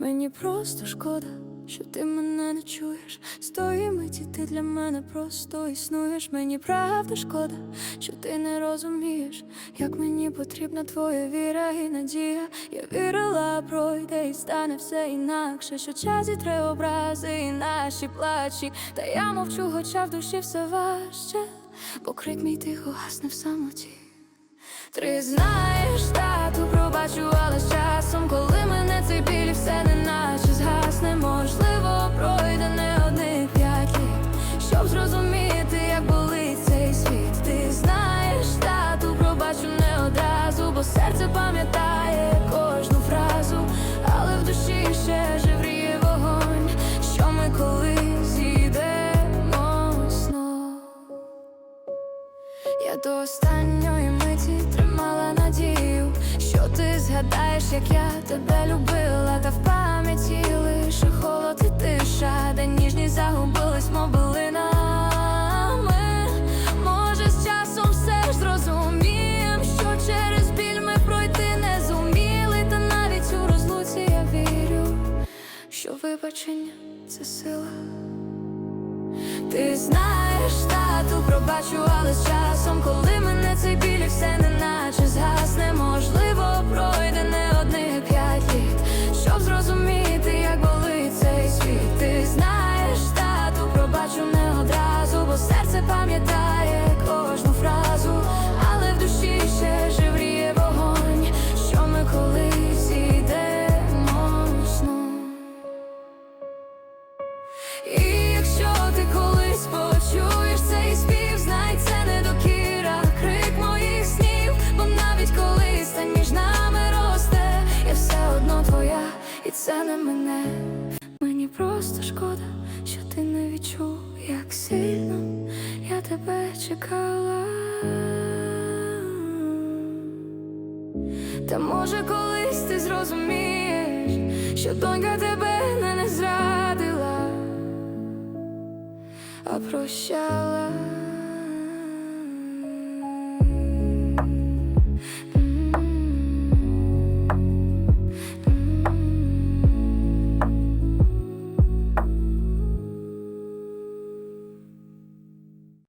Мені просто шкода, що ти мене не чуєш. З тої миті ти для мене просто існуєш. Мені правда шкода, що ти не розумієш, як мені потрібна твоя віра і надія. Я вірила, пройде і стане все інакше. Що час зітре образи і наші плачі. Та я мовчу, хоча в душі все важче, бо крик мій тихо гасне в самоті. Ти знаєш, тату, пробачу, але з часом, коли Я до останньої миті тримала надію, що ти згадаєш, як я тебе любила, та в пам'яті лише холод і тиша, де ніжність загубились, мов билинами. Може, з часом все ж зрозумієм, що через біль ми пройти не зуміли, та навіть у розлуці я вірю, що вибачення це сила. Ти знаєш, тату, пробачу, але з часом, коли мене цей біль і все неначе згасне, можливо, і це не мене. Мені просто шкода, що ти не відчув, як сильно я тебе чекала. Та може колись ти зрозумієш, що донька тебе не, зрадила, а прощала.